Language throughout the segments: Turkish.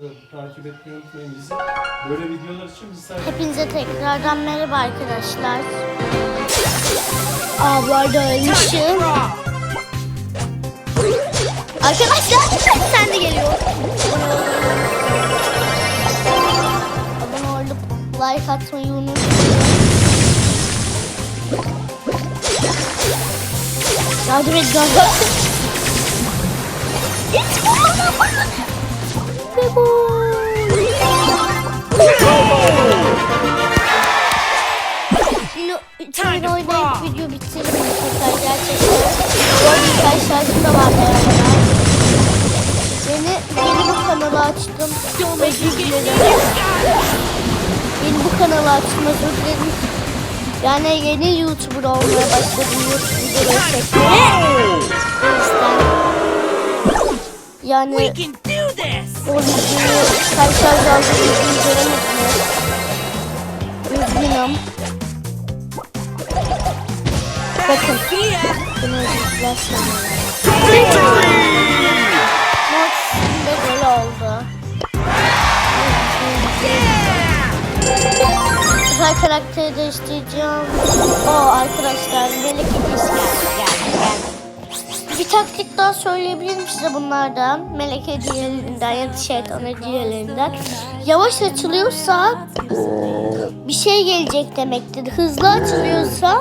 Takip etmeyi unutmayın bizi. Böyle videolar için biz sadece Hepinize tekrardan merhaba arkadaşlar. Aa bu ölmüşüm. Arkadaşlar sen de geliyor. Abone olup like atmayı unutmayın. Yardım et yardım. It's Ve bu. Oynayıp video bitirelim gerçekten. Bu arada şarkım da var herhalde. Yeni, yeni bu kanalı açtım. Özür dilerim. Bu kanalı açtım özür dilerim. Yani yeni YouTuber olmaya başladım YouTube videoları çekmeye. Yani We can do this! o videoyu kaç şarj aldığını videoyu göremediniz. Üzgünüm. Bakın. Bunu özürler Maç şimdi gol oldu. Süper karakteri değiştireceğim. O arkadaşlar melek hediyesi geldi. geldi, geldi. Bir taktik daha söyleyebilirim size bunlardan. Melek hediyelerinden ya da şeytan hediyelerinden. Yavaş açılıyorsa bir şey gelecek demektir. Hızlı açılıyorsa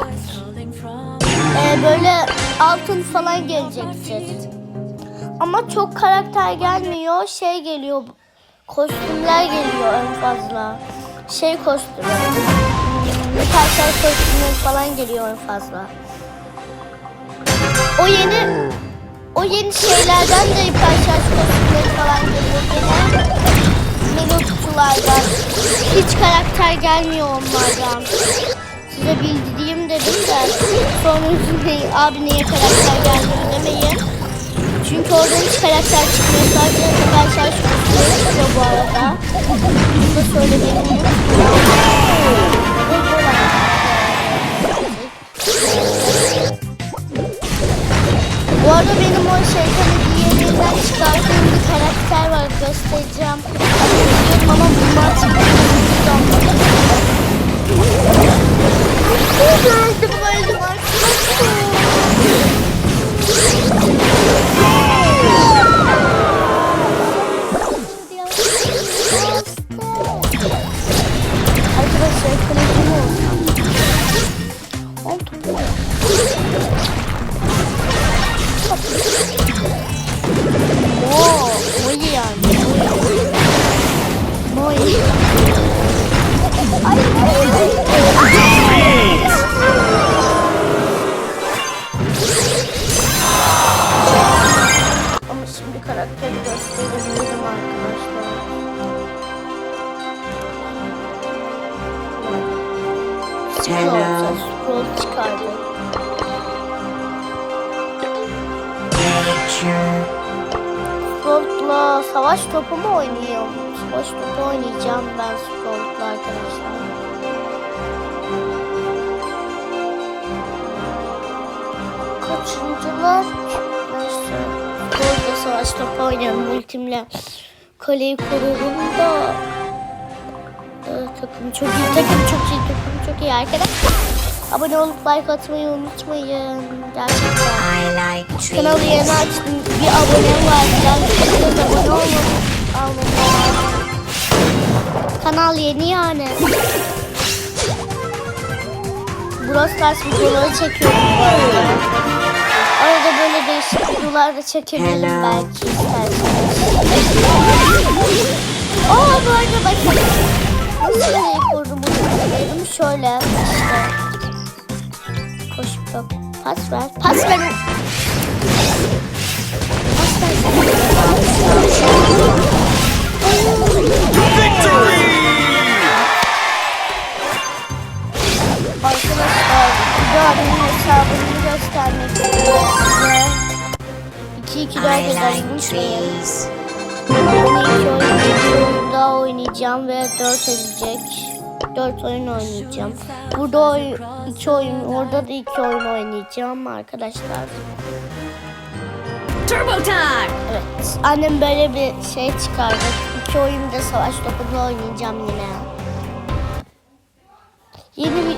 e, böyle altın falan gelecektir. Ama çok karakter gelmiyor. Şey geliyor. Kostümler geliyor en fazla. Şey kostümü. Karakter kostümü falan geliyor en fazla. O yeni o yeni şeylerden de karakter kostümleri falan geliyor gene. Mega kutulardan. Hiç karakter gelmiyor onlardan. Size bildireyim dedim de sonra üzülmeyin. Abi niye karakter gelmiyor demeyin. Çünkü orada hiç karakter çıkmıyor. Sadece karakter çıkıyor bu arada. Bunu da söylemeyi. Var. Göstereceğim. Biliyorum ama bunlar çıkmıyor. Scroll, scroll savaş topu mu oynuyorum? Savaş topu oynayacağım ben Scroll'la arkadaşlar. Kaçıncılar? Neyse. Scroll'la savaş topu oynuyorum. Ultimle kaleyi korurum da Ee, takım çok iyi, takım çok iyi, takım çok iyi arkadaşlar. Abone olup like atmayı unutmayın. Gerçekten. Like Kanalı yeni açtım. Bir abonem var. Biraz abone olun. Kanal yeni yani. Brawl Stars videoları çekiyorum arada. Arada böyle değişik videolar da çekebilirim belki isterseniz. Pas ver. Pas ver. Pas ver. Arkadaşlar bu abimin hesabını göstermek istiyorum size. 2 2 4 I eder like unutmayın. trees. Ben iki oyun, iki oyun daha oynayacağım ve 4 edecek. 4 oyun oynayacağım. Burada oy, iki oyun, orada da iki oyun oynayacağım arkadaşlar. Turbo time! Evet. Annem böyle bir şey çıkardı. iki oyunda savaş topunu oynayacağım yine. Yeni bir...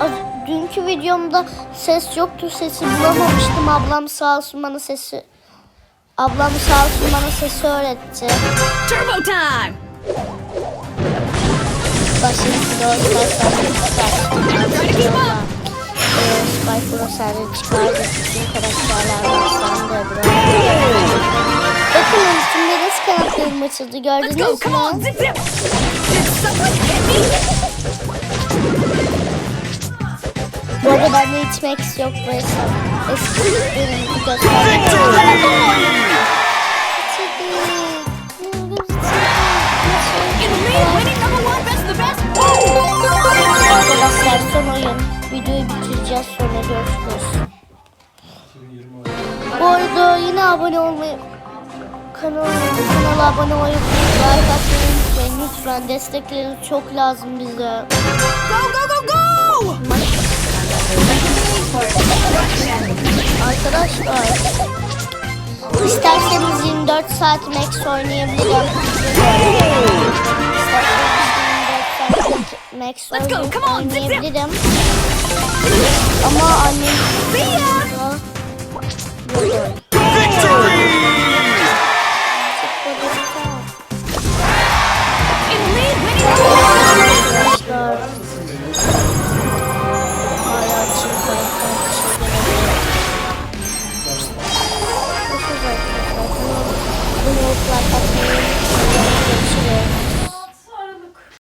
Az- Dünkü videomda ses yoktu. Sesi bulamamıştım. Ablam sağ olsun bana sesi... Ablam sağ olsun bana sesi öğretti. Turbo time! Keep up! Spy Pro sende çıkardı. Bütün karakterler başlandı. Bakın üstümde nasıl kanatlarım açıldı gördünüz mü? Bu arada bende hiç Max yok bu hesap. Eski benim gösterdiğim. Son oyun. Videoyu bitireceğiz sonra görüşürüz. 2020 oyunu. Bu arada yine abone olmayı kanala, kanala abone olmayı like atmayı unutmayın lütfen destekleriniz çok lazım bize. Go, go, go, go! Arkadaşlar isterseniz 24 saat Max oynayabilirim. Zip, zip. oynayabilirim. Ama annem